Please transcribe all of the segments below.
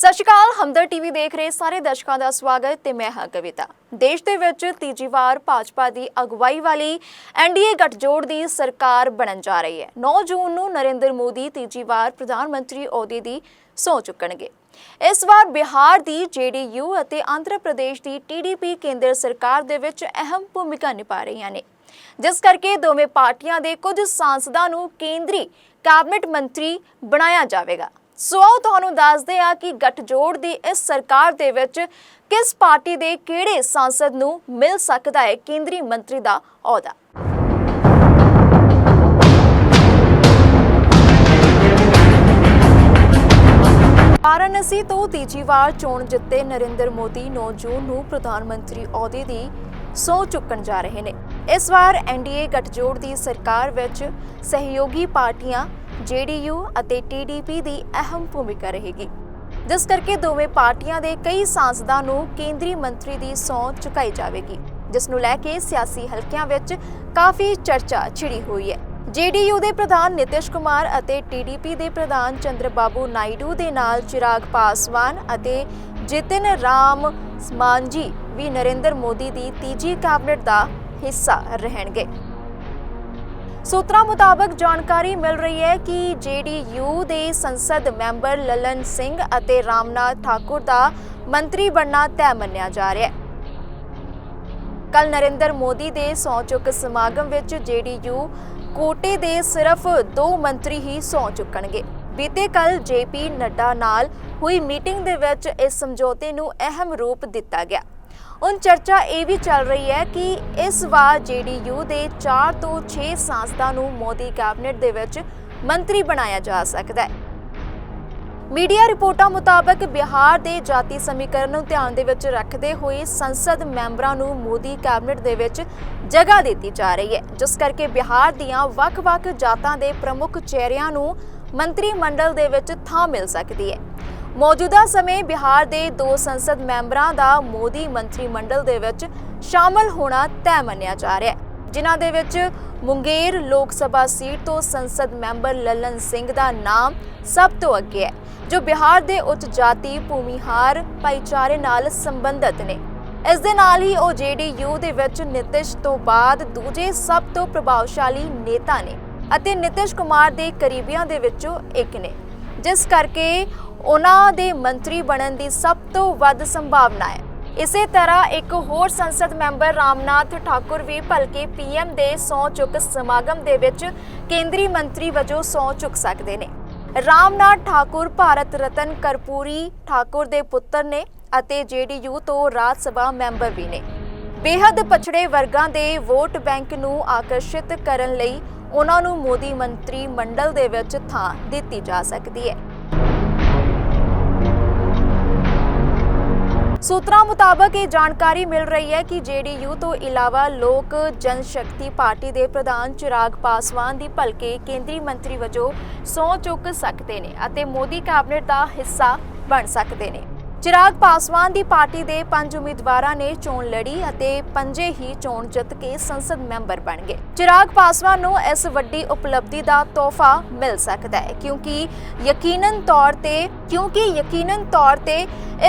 ਸਤਿ ਸ਼੍ਰੀ ਅਕਾਲ, ਹਮਦਰ ਟੀਵੀ ਦੇਖ ਰਹੇ ਸਾਰੇ ਦਰਸ਼ਕਾਂ ਦਾ ਸਵਾਗਤ ਤੇ ਮੈਂ ਹਾਂ ਕਵਿਤਾ। ਦੇਸ਼ ਦੇ ਵਿੱਚ ਤੀਜੀ ਵਾਰ ਭਾਜਪਾ ਦੀ ਅਗਵਾਈ ਵਾਲੀ ਐਨਡੀਏ ਗੱਠਜੋੜ ਦੀ ਸਰਕਾਰ ਬਣਨ ਜਾ ਰਹੀ ਹੈ। 9 ਜੂਨ ਨੂੰ ਨਰਿੰਦਰ ਮੋਦੀ ਤੀਜੀ ਵਾਰ ਪ੍ਰਧਾਨ ਮੰਤਰੀ ਅਹੁਦੇ ਦੀ ਸਹੁੰ ਚੁੱਕਣਗੇ। ਇਸ ਵਾਰ ਬਿਹਾਰ ਦੀ ਜੇਡੀਯੂ ਅਤੇ ਆਂਧਰਾ ਪ੍ਰਦੇਸ਼ ਦੀ ਟੀਡੀਪੀ ਕੇਂਦਰ ਸਰਕਾਰ ਦੇ ਵਿੱਚ ਅਹਿਮ ਭੂਮਿਕਾ ਨਿਭਾ ਰਹੀਆਂ ਨੇ। ਜਿਸ ਕਰਕੇ ਦੋਵੇਂ ਪਾਰਟੀਆਂ ਦੇ ਕੁਝ ਸਾਂਸਦਾਂ ਨੂੰ ਕੇਂਦਰੀ ਕੈਬਨਿਟ ਮੰਤਰੀ ਬਣਾਇਆ ਜਾਵੇਗਾ। ਸੋ ਆਓ ਤੁਹਾਨੂੰ ਦੱਸਦੇ ਹਾਂ ਕਿ ਗੱਠਜੋੜ ਦੀ ਇਸ ਸਰਕਾਰ ਦੇ ਵਿੱਚ ਕਿਸ ਪਾਰਟੀ ਦੇ ਕਿਹੜੇ ਸਾਂਸਦ ਨੂੰ ਮਿਲ ਸਕਦਾ ਹੈ? ਕੇਂਦਰੀ ਮੰਤਰੀ ਦਾ ਅਹੁਦਾ। ਵਾਰਾਣਸੀ ਤੋਂ ਤੀਜੀ ਵਾਰ ਚੋਣ ਜਿੱਤੇ ਨਰਿੰਦਰ ਮੋਦੀ 9 ਜੂਨ ਨੂੰ ਪ੍ਰਧਾਨ ਮੰਤਰੀ ਅਹੁਦੇ ਦੀ ਸਹੁੰ ਚੁੱਕਣ ਜਾ ਰਹੇ ਨੇ। ਇਸ ਵਾਰ ਐਨਡੀਏ ਗੱਠਜੋੜ ਦੀ ਸਰਕਾਰ ਵਿੱਚ ਸਹਿਯੋਗੀ ਪਾਰਟੀਆਂ ਜੇਡੀਯੂ ਅਤੇ ਟੀਡੀਪੀ ਦੀ ਅਹਿਮ ਭੂਮਿਕਾ ਰਹੇਗੀ। ਜਿਸ ਕਰਕੇ ਦੋਵੇਂ ਪਾਰਟੀਆਂ ਦੇ ਕਈ ਸਾਂਸਦਾਂ ਨੂੰ ਕੇਂਦਰੀ ਮੰਤਰੀ ਦੀ ਸਹੁੰ ਚੁਕਾਈ ਜਾਵੇਗੀ, ਜਿਸ ਨੂੰ ਲੈ ਕੇ ਸਿਆਸੀ ਹਲਕਿਆਂ ਵਿੱਚ ਕਾਫੀ ਚਰਚਾ ਛਿੜੀ ਹੋਈ ਹੈ। ਜੇਡੀਯੂ ਦੇ ਪ੍ਰਧਾਨ ਨਿਤਿਸ਼ ਕੁਮਾਰ ਅਤੇ ਟੀਡੀਪੀ ਦੇ ਪ੍ਰਧਾਨ ਚੰਦਰਬਾਬੂ ਨਾਇਡੂ ਦੇ ਨਾਲ ਚਿਰਾਗ ਪਾਸਵਾਨ ਅਤੇ ਜਿਤਨ ਰਾਮ ਮਾਂਝੀ ਵੀ ਨਰਿੰਦਰ ਮੋਦੀ ਦੀ ਤੀਜੀ ਕੈਬਨਿਟ ਦਾ ਹਿੱਸਾ ਰਹਿਣਗੇ। ਸੂਤਰਾਂ ਮੁਤਾਬਕ ਜਾਣਕਾਰੀ ਮਿਲ ਰਹੀ ਹੈ ਕਿ ਜੇਡੀਯੂ ਦੇ ਸੰਸਦ ਮੈਂਬਰ ਲਲਨ ਸਿੰਘ ਅਤੇ ਰਾਮਨਾਥ ਠਾਕੁਰ ਦਾ ਮੰਤਰੀ ਬਣਨਾ ਤੈਅ ਮੰਨਿਆ ਜਾ ਰਿਹਾ ਹੈ। ਕੱਲ ਨਰਿੰਦਰ ਮੋਦੀ ਦੇ ਸਹੁੰ ਚੁੱਕ ਸਮਾਗਮ ਵਿੱਚ ਜੇਡੀਯੂ ਕੋਟੇ ਦੇ ਸਿਰਫ ਦੋ ਮੰਤਰੀ ਹੀ ਸਹੁੰ ਚੁੱਕਣਗੇ। ਬੀਤੇ ਕੱਲ ਜੇਪੀ ਨੱਡਾ ਨਾਲ ਹੋਈ ਮੀਟਿੰਗ ਦੇ ਵਿੱਚ ਇਸ ਸਮਝੌਤੇ ਨੂੰ ਅਹਿਮ ਰੂਪ ਦਿੱਤਾ ਗਿਆ। ਹੁਣ ਚਰਚਾ ਇਹ ਵੀ ਚੱਲ ਰਹੀ ਹੈ ਕਿ ਇਸ ਵਾਰ ਜੇਡੀਯੂ ਦੇ 4 ਤੋਂ 6 ਸਾਂਸਦਾਂ ਨੂੰ ਮੋਦੀ ਕੈਬਨਿਟ ਦੇ ਵਿੱਚ ਮੰਤਰੀ ਬਣਾਇਆ ਜਾ ਸਕਦਾ ਹੈ। ਮੀਡੀਆ ਰਿਪੋਰਟਾਂ ਮੁਤਾਬਕ ਬਿਹਾਰ ਦੇ ਜਾਤੀ ਸਮੀਕਰਨ ਨੂੰ ਧਿਆਨ ਦੇ ਵਿੱਚ ਰੱਖਦੇ ਹੋਏ ਸੰਸਦ ਮੈਂਬਰਾਂ ਨੂੰ ਮੋਦੀ ਕੈਬਨਿਟ ਦੇ ਵਿੱਚ ਜਗ੍ਹਾ ਦਿੱਤੀ ਜਾ ਰਹੀ ਹੈ, ਜਿਸ ਕਰਕੇ ਬਿਹਾਰ ਦੀਆਂ ਵੱਖ-ਵੱਖ ਜਾਤਾਂ ਦੇ ਪ੍ਰਮੁੱਖ ਚਿਹਰਿਆਂ ਨੂੰ ਮੰਤਰੀ ਮੰਡਲ ਦੇ ਵਿੱਚ ਥਾਂ ਮਿਲ ਸਕਦੀ ਹੈ। ਮੌਜੂਦਾ ਸਮੇਂ ਬਿਹਾਰ ਦੇ ਦੋ ਸੰਸਦ ਮੈਂਬਰਾਂ ਦਾ ਮੋਦੀ ਮੰਤਰੀ ਮੰਡਲ ਦੇ ਵਿੱਚ ਸ਼ਾਮਲ ਹੋਣਾ ਤੈਅ ਮੰਨਿਆ ਜਾ ਰਿਹਾ ਹੈ। ਜਿਨ੍ਹਾਂ ਦੇ ਵਿੱਚ ਮੁੰਗੇਰ ਲੋਕ ਸਭਾ ਸੀਟ ਤੋਂ ਸੰਸਦ ਮੈਂਬਰ ਲਲਨ ਸਿੰਘ ਦਾ ਨਾਮ ਸਭ ਤੋਂ ਅੱਗੇ ਹੈ, ਜੋ ਬਿਹਾਰ ਦੇ ਉੱਚ ਜਾਤੀ, ਭੂਮੀਹਾਰ, ਭਾਈਚਾਰੇ ਨਾਲ ਸੰਬੰਧਿਤ ਨੇ। ਇਸ ਦੇ ਨਾਲ ਹੀ ਉਹ ਜੇਡੀਯੂ ਦੇ ਵਿੱਚ ਨਿਤਿਸ਼ ਤੋਂ ਬਾਅਦ ਦੂਜੇ ਸਭ ਤੋਂ ਪ੍ਰਭਾਵਸ਼ਾਲੀ ਨੇਤਾ ਨੇ ਅਤੇ ਨਿਤਿਸ਼ ਕੁਮਾਰ ਦੇ ਕਰੀਬੀਆਂ ਦੇ ਵਿੱਚੋਂ ਇੱਕ ਨੇ। ਜਿਸ ਕਰਕੇ ਉਹਨਾਂ ਦੇ ਮੰਤਰੀ ਬਣਨ ਦੀ ਸਭ ਤੋਂ ਵੱਧ ਸੰਭਾਵਨਾ ਹੈ। ਇਸੇ ਤਰ੍ਹਾਂ ਇੱਕ ਹੋਰ ਸੰਸਦ ਮੈਂਬਰ ਰਾਮਨਾਥ ਠਾਕੁਰ ਵੀ ਭਲਕੇ ਪੀਐਮ ਦੇ ਸਹੁੰ ਚੁੱਕ ਸਮਾਗਮ ਦੇ ਵਿੱਚ ਕੇਂਦਰੀ ਮੰਤਰੀ ਵਜੋਂ ਸਹੁੰ ਚੁੱਕ ਸਕਦੇ ਨੇ। ਰਾਮਨਾਥ ਠਾਕੁਰ ਭਾਰਤ ਰਤਨ ਕਰਪੂਰੀ ਠਾਕੁਰ ਦੇ ਪੁੱਤਰ ਨੇ ਅਤੇ ਜੇਡੀਯੂ ਤੋਂ ਰਾਜ ਸਭਾ ਮੈਂਬਰ ਵੀ ਨੇ। ਬੇਹੱਦ ਪਛੜੇ ਵਰਗਾਂ ਦੇ ਵੋਟ ਬੈਂਕ ਨੂੰ ਆਕਰਸ਼ਿਤ ਕਰਨ ਲਈ ਉਹਨਾਂ ਨੂੰ ਮੋਦੀ ਮੰਤਰੀ ਮੰਡਲ ਦੇ ਵਿੱਚ ਥਾਂ ਦਿੱਤੀ ਜਾ ਸਕਦੀ ਹੈ। ਸੂਤਰਾਂ ਮੁਤਾਬਕ ਇਹ ਜਾਣਕਾਰੀ ਮਿਲ ਰਹੀ ਹੈ ਕਿ ਜੇਡੀਯੂ ਤੋਂ ਇਲਾਵਾ ਲੋਕ ਜਨ ਸ਼ਕਤੀ ਪਾਰਟੀ ਦੇ ਪ੍ਰਧਾਨ ਚਿਰਾਗ ਪਾਸਵਾਨ ਦੀ ਭਲਕੇ ਕੇਂਦਰੀ ਮੰਤਰੀ ਵਜੋਂ ਸਹੁੰ ਚੁੱਕ ਸਕਦੇ ਨੇ ਅਤੇ ਮੋਦੀ ਕੈਬਨਿਟ ਦਾ ਹਿੱਸਾ ਬਣ ਸਕਦੇ ਨੇ। ਚਿਰਾਗ ਪਾਸਵਾਨ ਦੀ ਪਾਰਟੀ ਦੇ ਪੰਜ ਉਮੀਦਵਾਰਾਂ ਨੇ ਚੋਣ ਲੜੀ ਅਤੇ ਪੰਜੇ ਹੀ ਚੋਣ ਜਿੱਤ ਕੇ ਸੰਸਦ ਮੈਂਬਰ ਬਣ ਗਏ। ਚਿਰਾਗ ਪਾਸਵਾਨ ਨੂੰ ਇਸ ਵੱਡੀ ਉਪਲਬਧੀ ਦਾ ਤੋਹਫਾ ਮਿਲ ਸਕਦਾ ਹੈ ਕਿਉਂਕਿ ਯਕੀਨਨ ਤੌਰ ਤੇ, ਕਿਉਂਕਿ ਯਕੀਨਨ ਤੌਰ ਤੇ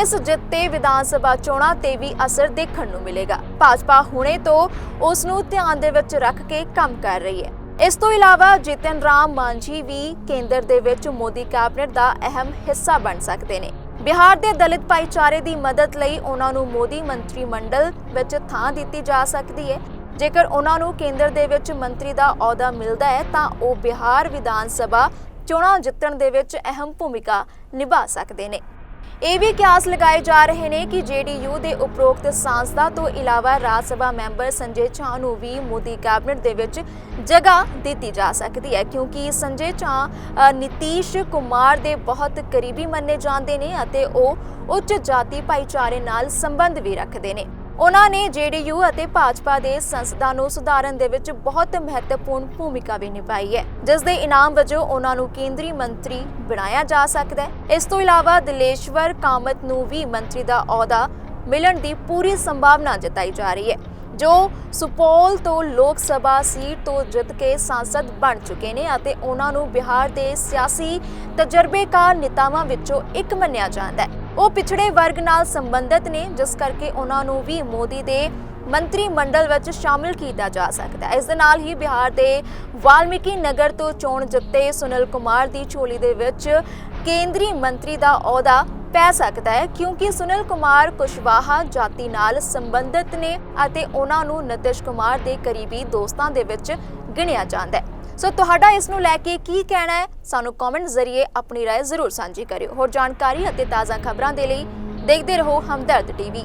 ਇਸ ਜਿੱਤ ਤੇ ਵਿਧਾਨ ਸਭਾ ਚੋਣਾਂ ਤੇ ਵੀ ਅਸਰ ਦੇਖਣ ਨੂੰ ਮਿਲੇਗਾ। ਭਾਜਪਾ ਹੁਣੇ ਤੋਂ ਉਸ ਨੂੰ ਧਿਆਨ ਦੇ ਵਿੱਚ ਰੱਖ ਕੇ ਕੰਮ ਕਰ ਰਹੀ ਹੈ। ਇਸ ਤੋਂ ਇਲਾਵਾ ਜਿਤਨ ਰਾਮ ਮਾਂਝੀ ਵੀ ਕੇਂਦਰ ਦੇ ਵਿੱਚ ਮੋਦੀ ਕੈਬਨਿਟ ਦਾ ਅਹਿਮ ਹਿੱਸਾ ਬਣ ਸਕਦੇ ਨੇ। ਬਿਹਾਰ ਦੇ ਦਲਿਤ ਭਾਈਚਾਰੇ ਦੀ ਮਦਦ ਲਈ ਉਹਨਾਂ ਨੂੰ ਮੋਦੀ ਮੰਤਰੀ ਮੰਡਲ ਵਿੱਚ ਥਾਂ ਦਿੱਤੀ ਜਾ ਸਕਦੀ ਹੈ। ਜੇਕਰ ਉਹਨਾਂ ਨੂੰ ਕੇਂਦਰ ਦੇ ਵਿੱਚ ਮੰਤਰੀ ਦਾ ਅਹੁਦਾ ਮਿਲਦਾ ਹੈ, ਤਾਂ ਉਹ ਬਿਹਾਰ ਵਿਧਾਨ ਸਭਾ ਚੋਣਾਂ ਜਿੱਤਣ ਦੇ ਵਿੱਚ ਅਹਿਮ ਭੂਮਿਕਾ ਨਿਭਾ ਸਕਦੇ ਨੇ। ਇਹ ਵੀ ਕਿਆਸ ਲਗਾਏ ਜਾ ਰਹੇ ਨੇ ਕਿ ਜੇਡੀਯੂ ਦੇ ਉਪਰੋਕਤ ਸਾਂਸਦਾਂ ਤੋਂ ਇਲਾਵਾ ਰਾਜ ਸਭਾ ਮੈਂਬਰ ਸੰਜੇ ਝਾਂ ਨੂੰ ਵੀ ਮੋਦੀ ਕੈਬਨਿਟ ਦੇ ਵਿੱਚ ਜਗ੍ਹਾ ਦਿੱਤੀ ਜਾ ਸਕਦੀ ਹੈ ਕਿਉਂਕਿ ਸੰਜੇ ਝਾਂ ਅ, ਨਿਤੀਸ਼ ਕੁਮਾਰ ਦੇ ਬਹੁਤ ਕਰੀਬੀ ਮੰਨੇ ਜਾਂਦੇ ਨੇ ਅਤੇ ਉਹ ਉੱਚ ਜਾਤੀ ਭਾਈਚਾਰੇ ਨਾਲ ਸੰਬੰਧ ਵੀ ਰੱਖਦੇ ਨੇ। ਉਹਨਾਂ ਨੇ ਜੇਡੀਯੂ ਅਤੇ ਭਾਜਪਾ ਦੇ ਸੰਸਦਾਂ ਨੂੰ ਸੁਧਾਰਨ ਦੇ ਵਿੱਚ ਬਹੁਤ ਮਹੱਤਵਪੂਰਨ ਭੂਮਿਕਾ ਵੀ ਨਿਭਾਈ ਹੈ। ਜਿਸ ਦੇ ਇਨਾਮ ਵਜੋਂ ਉਹਨਾਂ ਨੂੰ ਕੇਂਦਰੀ ਮੰਤਰੀ ਬਣਾਇਆ ਜਾ ਸਕਦਾ ਹੈ। ਇਸ ਤੋਂ ਇਲਾਵਾ ਦਿਲੇਸ਼ਵਰ ਕਾਮਤ ਨੂੰ ਵੀ ਮੰਤਰੀ ਦਾ ਅਹੁਦਾ ਮਿਲਣ ਦੀ ਪੂਰੀ ਸੰਭਾਵਨਾ ਜਤਾਈ ਜਾ ਰਹੀ ਹੈ, ਜੋ ਸੁਪੋਲ ਤੋਂ ਲੋਕ ਸਭਾ ਸੀਟ ਤੋਂ ਜਿੱਤ ਕੇ ਸੰਸਦ ਬਣ ਚੁੱਕੇ ਨੇ ਅਤੇ ਉਹਨਾਂ ਨੂੰ ਬਿਹਾਰ ਦੇ ਸਿਆਸੀ ਤਜਰਬੇਕਾਰ ਨੇਤਾਵਾਂ ਵਿੱਚੋਂ ਇੱਕ ਮੰਨਿਆ ਜਾਂਦਾ ਹੈ। ਉਹ ਪਿਛੜੇ ਵਰਗ ਨਾਲ ਸੰਬੰਧਿਤ ਨੇ, ਜਿਸ ਕਰਕੇ ਉਹਨਾਂ ਨੂੰ ਵੀ ਮੋਦੀ ਦੇ ਮੰਤਰੀ ਮੰਡਲ ਵਿੱਚ ਸ਼ਾਮਿਲ ਕੀਤਾ ਜਾ ਸਕਦਾ ਹੈ। ਇਸ ਦੇ ਨਾਲ ਹੀ ਬਿਹਾਰ ਦੇ ਵਾਲਮੀਕੀ ਨਗਰ ਤੋਂ ਚੋਣ ਜਿੱਤੇ ਸੁਨੀਲ ਕੁਮਾਰ ਦੀ ਝੋਲੀ ਦੇ ਵਿੱਚ ਕੇਂਦਰੀ ਮੰਤਰੀ ਦਾ ਅਹੁਦਾ ਪੈ ਸਕਦਾ ਹੈ, ਕਿਉਂਕਿ ਸੁਨੀਲ ਕੁਮਾਰ ਕੁਸ਼ਵਾਹਾ ਜਾਤੀ ਨਾਲ ਸੰਬੰਧਿਤ ਨੇ ਅਤੇ ਉਹਨਾਂ ਨੂੰ ਨਿਤਿਸ਼ ਕੁਮਾਰ ਦੇ ਕਰੀਬੀ ਦੋਸਤਾਂ ਦੇ ਵਿੱਚ ਗਿਣਿਆ ਜਾਂਦਾ ਹੈ। ਸੋ ਤੁਹਾਡਾ ਇਸ ਨੂੰ ਲੈ ਕੇ ਕੀ ਕਹਿਣਾ ਹੈ ਸਾਨੂੰ ਕਮੈਂਟ ਜ਼ਰੀਏ ਆਪਣੀ رائے ਜ਼ਰੂਰ ਸਾਂਝੀ ਕਰਿਓ ਹੋਰ ਜਾਣਕਾਰੀ ਅਤੇ ਤਾਜ਼ਾ ਖਬਰਾਂ ਦੇ ਲਈ ਦੇਖਦੇ ਰਹੋ ਹਮਦਰਦ ਟੀਵੀ